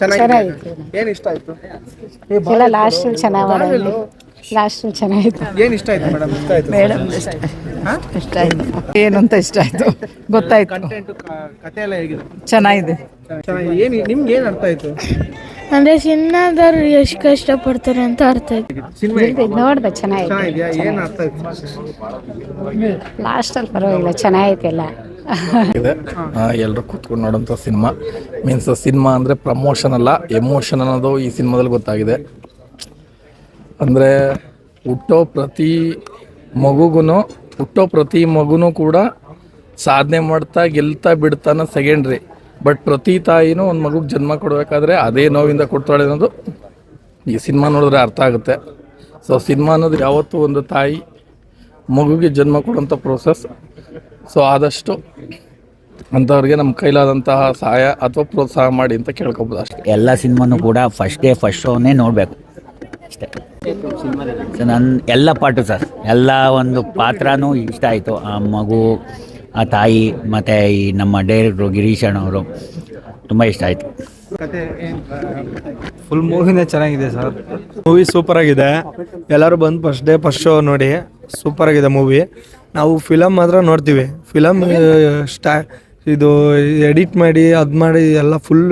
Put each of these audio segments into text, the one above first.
ಚೆನ್ನಾಗಿದೆ ಚೆನ್ನಾಗಿತ್ತು. ಏನ್ ಇಷ್ಟ ಆಯ್ತು? ಎಲ್ಲ ಲಾಸ್ಟ್ ಚೆನ್ನಾಗಿ ಮಾಡೋದು ಲಾಸ್ಟ್ ಚೆನ್ನಾಗಿತ್ತು. ಏನ್ ಇಷ್ಟ ಆಯ್ತು ಮೇಡಮ್ ಇಷ್ಟ ಆಯ್ತು. ಮೇಡಮ್ ಇಷ್ಟ ಇಷ್ಟ ಆಯ್ತು. ಏನು ಅಂತ ಇಷ್ಟ ಆಯ್ತು. ಗೊತ್ತಾಯ್ತು. ಕಂಟೆಂಟ್ ಕತೆ ಎಲ್ಲ ಹೇಗಿದೆ? ಚೆನ್ನಾಗಿದೆ. ಚೆನ್ನಾಗಿ ಏನ್ ನಿಮ್ಗೆ ಏನ್ ಅರ್ಥ ಆಯ್ತು? ಅಂದ್ರೆ ಸಿನಿಮಾದವ್ರು ಎಷ್ಟು ಕಷ್ಟಪಡ್ತಾರೆ ಅಂತ ಅರ್ಥ ಆಯ್ತು. ಸಿನಿಮಾ ನೋಡ್ದೆ ಚೆನ್ನಾಗಿತ್ತು ಚೆನ್ನಾಗಿದ್ಯಾ? ಏನ್ ಅರ್ಥ ಆಯ್ತು? ಲಾಸ್ಟಲ್ಲಿ ಪರವಾಗಿಲ್ಲ ಚೆನ್ನಾಗೈತೆ ಎಲ್ಲ. ಇದೆ. ಎಲ್ಲರೂ ಕೂತ್ಕೊಂಡು ನೋಡೋಂಥ ಸಿನಿಮಾ. ಮೀನ್ಸ್ ಸಿನಿಮಾ ಅಂದರೆ ಪ್ರಮೋಷನ್ ಅಲ್ಲ ಎಮೋಷನ್ ಅನ್ನೋದು ಈ ಸಿನಿಮಾದಲ್ಲಿ ಗೊತ್ತಾಗಿದೆ. ಅಂದರೆ ಹುಟ್ಟೋ ಪ್ರತಿ ಮಗುಗೂ ಹುಟ್ಟೋ ಪ್ರತಿ ಮಗುನೂ ಕೂಡ ಸಾಧನೆ ಮಾಡ್ತಾ ಗೆಲ್ತಾ ಬಿಡ್ತಾನ ಸೆಕೆಂಡ್ರಿ ಬಟ್ ಪ್ರತಿ ತಾಯಿನೂ ಒಂದು ಮಗುಗೆ ಜನ್ಮ ಕೊಡಬೇಕಾದ್ರೆ ಅದೇ ನೋವಿಂದ ಕೊಡ್ತಾಳೆ ಅನ್ನೋದು ಈ ಸಿನಿಮಾ ನೋಡಿದ್ರೆ ಅರ್ಥ ಆಗುತ್ತೆ. ಸೊ ಸಿನಿಮಾ ಅನ್ನೋದು ಯಾವತ್ತೂ ಒಂದು ತಾಯಿ ಮಗುಗೆ ಜನ್ಮ ಕೊಡೋಂಥ ಪ್ರೋಸೆಸ್ ಸೊ ಆದಷ್ಟು ಅಂಥವ್ರಿಗೆ ನಮ್ಮ ಕೈಲಾದಂತಹ ಸಹಾಯ ಅಥವಾ ಪ್ರೋತ್ಸಾಹ ಮಾಡಿ ಅಂತ ಕೇಳ್ಕೊಬೋದು ಅಷ್ಟೇ. ಎಲ್ಲ ಸಿನಿಮಾನು ಕೂಡ ಫಸ್ಟ್ ಡೇ ಫಸ್ಟ್ ಶೋನೇ ನೋಡಬೇಕು. ಅಷ್ಟೇ. ಸೊ ನನ್ನ ಎಲ್ಲ ಪಾಟು ಸರ್. ಎಲ್ಲ ಒಂದು ಪಾತ್ರನೂ ಇಷ್ಟ ಆಯಿತು. ಆ ಮಗು ಆ ತಾಯಿ ಮತ್ತು ಈ ನಮ್ಮ ಡೈರೆಕ್ಟ್ರು ಗಿರೀಶ್ ಅಣ್ಣವರು ತುಂಬ ಇಷ್ಟ ಆಯಿತು. ಫುಲ್ ಮೂವಿನೇ ಚೆನ್ನಾಗಿದೆ ಸರ್ ಮೂವಿ ಸೂಪರ್ ಆಗಿದೆ. ಎಲ್ಲರೂ ಬಂದು ಫಸ್ಟ್ ಡೇ ಫಸ್ಟ್ ಶೋ ನೋಡಿ. ಸೂಪರ್ ಆಗಿದೆ ಮೂವಿ ನಾವು ಫಿಲಮ್ ಮಾತ್ರ ನೋಡ್ತೀವಿ. ಫಿಲಮ್ ಸ್ಟಾ ಇದು ಎಡಿಟ್ ಮಾಡಿ ಅದು ಮಾಡಿ ಎಲ್ಲ ಫುಲ್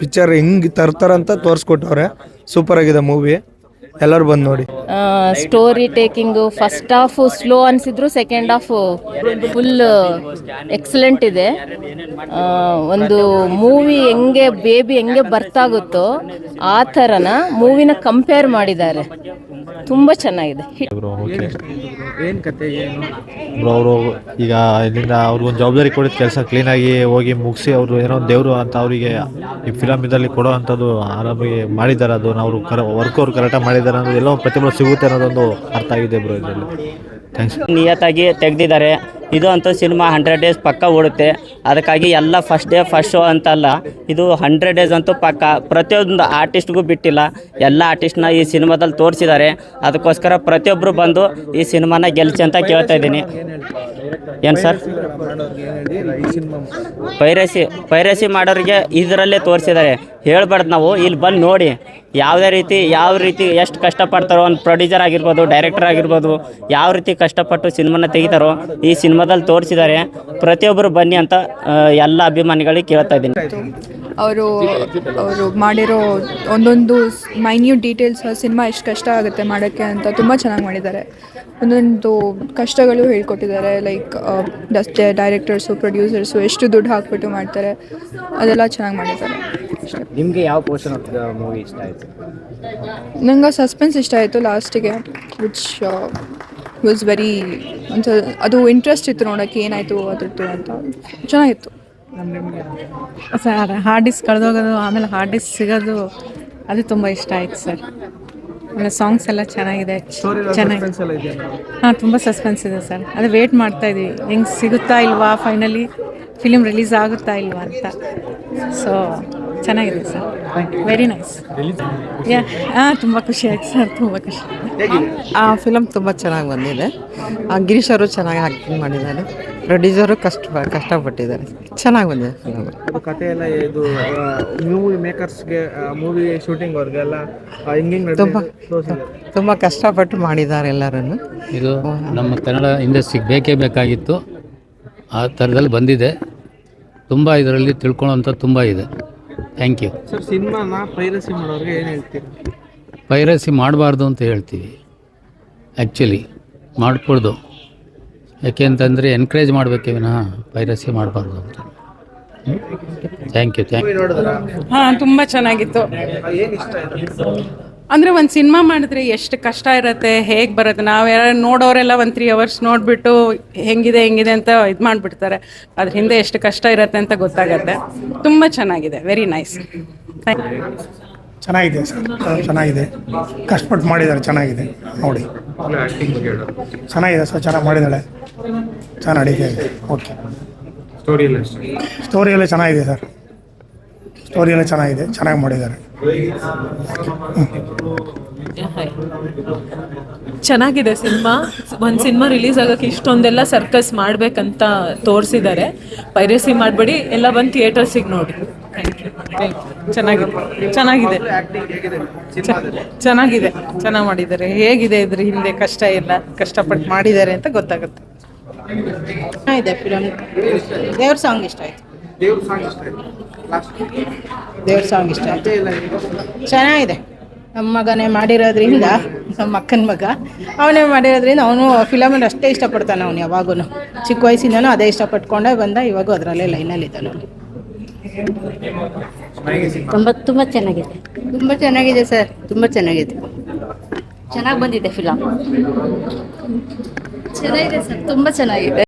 ಪಿಕ್ಚರ್ ಹೆಂಗೆ ತರ್ತಾರಂತ ತೋರಿಸ್ಕೊಟ್ಟವ್ರೆ. ಸೂಪರ್ ಆಗಿದೆ ಮೂವಿ ಎಲ್ಲರೂ ಬಂದು ನೋಡಿ. Story taking first half slow ಅನಿಸಿದ್ರು second half full excellent ಇದೆ. ಒಂದು ಮೂವಿ ಹೆಂಗೆ ಬೇಬಿ ಹೆಂಗೆ ಬರ್ತಾಗುತ್ತೋ ಆ ಥರನ ಮೂವಿನ ಕಂಪೇರ್ ಮಾಡಿದ್ದಾರೆ. ತುಂಬ ಚೆನ್ನಾಗಿದೆ. ಬ್ರೋ ಓಕೆ ಏನು ಕತೆ ಏನು ಬ್ರೋ ಅವರು ಈಗ ಇಲ್ಲಿಂದ ಅವ್ರಿಗೊಂದು ಜವಾಬ್ದಾರಿ ಕೊಡಿದ ಕೆಲಸ ಕ್ಲೀನಾಗಿ ಹೋಗಿ ಮುಗಿಸಿ ಅವರು ಏನೋ ಒಂದು ದೇವರು ಅಂತ ಅವರಿಗೆ ಈ ಫಿಲಮ್ ಇದರಲ್ಲಿ ಕೊಡೋ ಅಂಥದ್ದು ಆರಾಮಾಗಿ ಮಾಡಿದ್ದಾರೆ ಅದು. ಅವರು ಕರ ವರ್ಕ್ ಅವ್ರು ಕರೆಕ್ಟಾಗಿ ಮಾಡಿದ್ದಾರೆ ಅನ್ನೋದು ಎಲ್ಲೋ ಪ್ರತಿಫಲ ಸಿಗುತ್ತೆ ಅನ್ನೋದೊಂದು ಅರ್ಥ ಆಗಿದೆ ಬ್ರೋ ಇದರಲ್ಲಿ. ಥ್ಯಾಂಕ್ಸ್ ನಿಯತ್ತಾಗಿ ತೆಗೆದಿದ್ದಾರೆ. ಇದು ಅಂತೂ ಸಿನಿಮಾ ಹಂಡ್ರೆಡ್ ಡೇಸ್ ಪಕ್ಕ ಓಡುತ್ತೆ. ಅದಕ್ಕಾಗಿ ಎಲ್ಲ ಫಸ್ಟ್ ಡೇ ಫಸ್ಟ್ ಶೋ ಅಂತಲ್ಲ ಇದು ಹಂಡ್ರೆಡ್ ಡೇಸ್ ಅಂತೂ ಪಕ್ಕ. ಪ್ರತಿಯೊಂದು ಆರ್ಟಿಸ್ಟ್ಗೂ ಬಿಟ್ಟಿಲ್ಲ. ಎಲ್ಲ ಆರ್ಟಿಸ್ಟ್ನ ಈ ಸಿನಿಮಾದಲ್ಲಿ ತೋರಿಸಿದ್ದಾರೆ. ಅದಕ್ಕೋಸ್ಕರ ಪ್ರತಿಯೊಬ್ಬರು ಬಂದು ಈ ಸಿನಿಮಾನ ಗೆಲ್ಸಿ ಅಂತ ಕೇಳ್ತಾ ಇದ್ದೀನಿ. ಏನು ಸರ್? ಪೈರಸಿ ಪೈರಸಿ ಮಾಡೋರಿಗೆ ಇದರಲ್ಲೇ ತೋರಿಸಿದ್ದಾರೆ. ಹೇಳ್ಬಾರ್ದು ನಾವು. ಇಲ್ಲಿ ಬಂದು ನೋಡಿ. ಯಾವುದೇ ರೀತಿ, ಯಾವ ರೀತಿ ಎಷ್ಟು ಕಷ್ಟಪಡ್ತಾರೋ, ಒಂದು ಪ್ರೊಡ್ಯೂಸರ್ ಆಗಿರ್ಬೋದು ಡೈರೆಕ್ಟರ್ ಆಗಿರ್ಬೋದು, ಯಾವ ರೀತಿ ಕಷ್ಟಪಟ್ಟು ಸಿನಿಮಾನ ತೆಗಿತಾರೋ, ಈ ಸಿನಿಮಾದಲ್ಲಿ ತೋರಿಸಿದ್ದಾರೆ. ಪ್ರತಿಯೊಬ್ಬರು ಬನ್ನಿ ಅಂತ ಎಲ್ಲ ಅಭಿಮಾನಿಗಳಿಗೆ ಕೇಳ್ತಾ ಇದ್ದೀನಿ. ಅವರು ಅವರು ಮಾಡಿರೋ ಒಂದೊಂದು ಮೈನ್ಯೂಟ್ ಡೀಟೇಲ್ಸ್ ಸಿನಿಮಾ ಎಷ್ಟು ಕಷ್ಟ ಆಗುತ್ತೆ ಮಾಡೋಕ್ಕೆ ಅಂತ ತುಂಬ ಚೆನ್ನಾಗಿ ಮಾಡಿದ್ದಾರೆ. ಒಂದೊಂದು ಕಷ್ಟಗಳು ಹೇಳ್ಕೊಟ್ಟಿದ್ದಾರೆ ಲೈಕ್ ಡೈರೆಕ್ಟರ್ಸು ಪ್ರೊಡ್ಯೂಸರ್ಸು ಎಷ್ಟು ದುಡ್ಡು ಹಾಕ್ಬಿಟ್ಟು ಮಾಡ್ತಾರೆ ಅದೆಲ್ಲ ಚೆನ್ನಾಗಿ ಮಾಡಿದ್ದಾರೆ. ನಿಮಗೆ ಯಾವ ಪೋರ್ಷನ್ ಆಫ್ ಮೂವಿ ಇಷ್ಟ ಆಯಿತು? ನಂಗೆ ಸಸ್ಪೆನ್ಸ್ ಇಷ್ಟ ಆಯಿತು ಲಾಸ್ಟಿಗೆ ವಿಚ್ ವಾಸ್ ವೆರಿ ಒಂದು ಅದು ಇಂಟ್ರೆಸ್ಟ್ ಇತ್ತು ನೋಡೋಕ್ಕೆ ಏನಾಯಿತು ಅದ್ರದ್ದು ಅಂತ. ಚೆನ್ನಾಗಿತ್ತು. ಸರ್ ಹಾರ್ಡ್ ಡಿಸ್ಕ್ ಕಳೆದೋಗೋದು ಆಮೇಲೆ ಹಾರ್ಡ್ ಡಿಸ್ಕ್ ಸಿಗೋದು ಅದು ತುಂಬ ಇಷ್ಟ ಆಯ್ತು ಸರ್. ಆಮೇಲೆ ಸಾಂಗ್ಸ್ ಎಲ್ಲ ಚೆನ್ನಾಗಿದೆ. ಚೆನ್ನಾಗಿ ಹಾಂ ತುಂಬ ಸಸ್ಪೆನ್ಸ್ ಇದೆ ಸರ್. ಅದೇ ವೇಟ್ ಮಾಡ್ತಾ ಇದೀವಿ. ಹೆಂಗೆ ಸಿಗುತ್ತಾ ಇಲ್ವಾ ಫೈನಲಿ ಫಿಲಿಮ್ ರಿಲೀಸ್ ಆಗುತ್ತಾ ಇಲ್ವಾ ಅಂತ. ಸೊ ಚೆನ್ನಾಗಿದೆ ಸರ್. ವೆರಿ ನೈಸ್ ಯಾ ಹಾಂ ತುಂಬ ಖುಷಿ ಆಯ್ತು ಸರ್ ತುಂಬ ಖುಷಿ. ಆ ಫಿಲಮ್ ತುಂಬ ಚೆನ್ನಾಗಿ ಬಂದಿದೆ. ಆ ಗಿರೀಶ್ ಅವರು ಚೆನ್ನಾಗಿ ಆ್ಯಕ್ಟಿಂಗ್ ಮಾಡಿದ್ದಾರೆ. ಪ್ರೊಡ್ಯೂಸರು ಕಷ್ಟ ಕಷ್ಟಪಟ್ಟಿದ್ದಾರೆ. ಚೆನ್ನಾಗಿ ಬಂದಿದೆ. ಅದು ಕತೆ ಎಲ್ಲ ಇದು ಮೂವಿ ಮೇಕರ್ಸ್ಗೆ ಮೂವಿ ಶೂಟಿಂಗ್ ಅವ್ರಿಗೆಲ್ಲ ಹಿಂಗಿಂಗ್ ತುಂಬ ತುಂಬ ಕಷ್ಟಪಟ್ಟು ಮಾಡಿದ್ದಾರೆ ಎಲ್ಲರನ್ನು. ಇದು ನಮ್ಮ ಕನ್ನಡ ಇಂಡಸ್ಟ್ರಿಗೆ ಬೇಕೇ ಬೇಕಾಗಿತ್ತು. ಆ ಥರದಲ್ಲಿ ಬಂದಿದೆ. ತುಂಬ ಇದರಲ್ಲಿ ತಿಳ್ಕೊಳ್ಳೋಂಥ ತುಂಬ ಇದೆ. ಥ್ಯಾಂಕ್ ಯು ಸರ್ ಸಿನಿಮಾನ ಪೈರಸಿ ಮಾಡೋರಿಗೆ ಏನು ಹೇಳ್ತೀರಿ? ಪೈರಸಿ ಮಾಡಬಾರ್ದು ಅಂತ ಹೇಳ್ತೀವಿ. ಆ್ಯಕ್ಚುಲಿ ಮಾಡ್ಕೊಡ್ದು ಯಾಕೆ ಅಂತಂದರೆ ಎನ್ಕರೇಜ್ ಮಾಡಬೇಕೇ ವಿನಃ, ಪೈರಸಿ ಮಾಡಬಾರ್ದು ಅಂತ. ಥ್ಯಾಂಕ್ ಯು ಥ್ಯಾಂಕ್ ಯು ಹಾಂ, ತುಂಬ ಚೆನ್ನಾಗಿತ್ತು. ಅಂದರೆ ಒಂದು ಸಿನಿಮಾ ಮಾಡಿದ್ರೆ ಎಷ್ಟು ಕಷ್ಟ ಇರುತ್ತೆ, ಹೇಗೆ ಬರುತ್ತೆ? ನಾವು ನೋಡೋರೆಲ್ಲ ಒಂದು ತ್ರೀ ಅವರ್ಸ್ ನೋಡಿಬಿಟ್ಟು ಹೆಂಗಿದೆ ಹೆಂಗಿದೆ ಅಂತ ಇದು ಮಾಡಿಬಿಡ್ತಾರೆ. ಅದ್ರ ಹಿಂದೆ ಎಷ್ಟು ಕಷ್ಟ ಇರುತ್ತೆ ಅಂತ ಗೊತ್ತಾಗತ್ತೆ. ತುಂಬ ಚೆನ್ನಾಗಿದೆ ವೆರಿ ನೈಸ್ ಥ್ಯಾಂಕ್ ಚೆನ್ನಾಗಿದೆ ಸರ್. ಚೆನ್ನಾಗಿದೆ. ಕಷ್ಟಪಟ್ಟು ಮಾಡಿದ್ದಾರೆ ಚೆನ್ನಾಗಿದೆ. ನೋಡಿ. ಚೆನ್ನಾಗಿದೆ ಸರ್ ಚೆನ್ನಾಗಿ ಮಾಡಿದ್ದಾಳೆ. ಚೆನ್ನಾಗಿ ಅಡಿಗೆ ಇದೆ. ಓಕೆ. ಸ್ಟೋರಿ ಎಲ್ಲ ಚೆನ್ನಾಗಿದೆ ಸರ್. ಸ್ಟೋರಿ ಎಲ್ಲ ಚೆನ್ನಾಗಿದೆ ಚೆನ್ನಾಗಿ ಮಾಡಿದ್ದಾರೆ. ಚೆನ್ನಾಗಿದೆ ಸಿನಿಮಾ. ಒಂದು ಸಿನಿಮಾ ರಿಲೀಸ್ ಆಗೋಕ್ಕೆ ಇಷ್ಟೊಂದೆಲ್ಲ ಸರ್ಕಸ್ ಮಾಡಬೇಕಂತ ತೋರಿಸಿದ್ದಾರೆ. ಪೈರಸಿ ಮಾಡಬೇಡಿ ಎಲ್ಲ ಬಂದು ಥಿಯೇಟರ್ಸಿಗೆ ನೋಡಿ. ಥ್ಯಾಂಕ್ ಯು ಚೆನ್ನಾಗಿದೆ. ಚೆನ್ನಾಗಿದೆ. ಚೆನ್ನಾಗಿದೆ. ಚೆನ್ನಾಗಿ ಮಾಡಿದ್ದಾರೆ. ಹೇಗಿದೆ ಇದ್ರ ಹಿಂದೆ ಕಷ್ಟ ಎಲ್ಲ? ಕಷ್ಟಪಟ್ಟು ಮಾಡಿದ್ದಾರೆ ಅಂತ ಗೊತ್ತಾಗುತ್ತೆ. ಇದೆ ಫಿಲಮ್ ದೇವ್ರ ಸಾಂಗ್ ಇಷ್ಟ ಆಯ್ತು. ದೇವ್ರ ಸಾಂಗ್ ಇಷ್ಟ ಆಯ್ತು. ಲಾಸ್ಟ್ ದೇವ್ರ ಸಾಂಗ್ ಇಷ್ಟ ಆಯ್ತು. ಚೆನ್ನಾಗಿದೆ. ನಮ್ಮ ಮಗನೇ ಮಾಡಿರೋದ್ರಿಂದ ನಮ್ಮ ಅಕ್ಕನ ಮಗ ಅವನೇ ಮಾಡಿರೋದ್ರಿಂದ ಅವನು ಫಿಲಮಲ್ಲಿ ಅಷ್ಟೇ ಇಷ್ಟಪಡ್ತಾನೆ ಅವನು ಯಾವಾಗೂ ಚಿಕ್ಕ ವಯಸ್ಸಿಂದನೂ ಅದೇ ಇಷ್ಟಪಟ್ಕೊಂಡೇ ಬಂದ ಇವಾಗೂ ಅದರಲ್ಲೇ ಲೈನಲ್ಲಿ ಇದ್ದಾನೆ ಅವನು. ತುಂಬ ತುಂಬ ಚೆನ್ನಾಗಿದೆ. ತುಂಬ ಚೆನ್ನಾಗಿದೆ ಸರ್. ತುಂಬ ಚೆನ್ನಾಗಿದೆ. ಚೆನ್ನಾಗಿ ಬಂದಿದೆ ಫಿಲಮ್ ಚೆನ್ನಾಗಿದೆ ಸರ್. ತುಂಬ ಚೆನ್ನಾಗಿದೆ.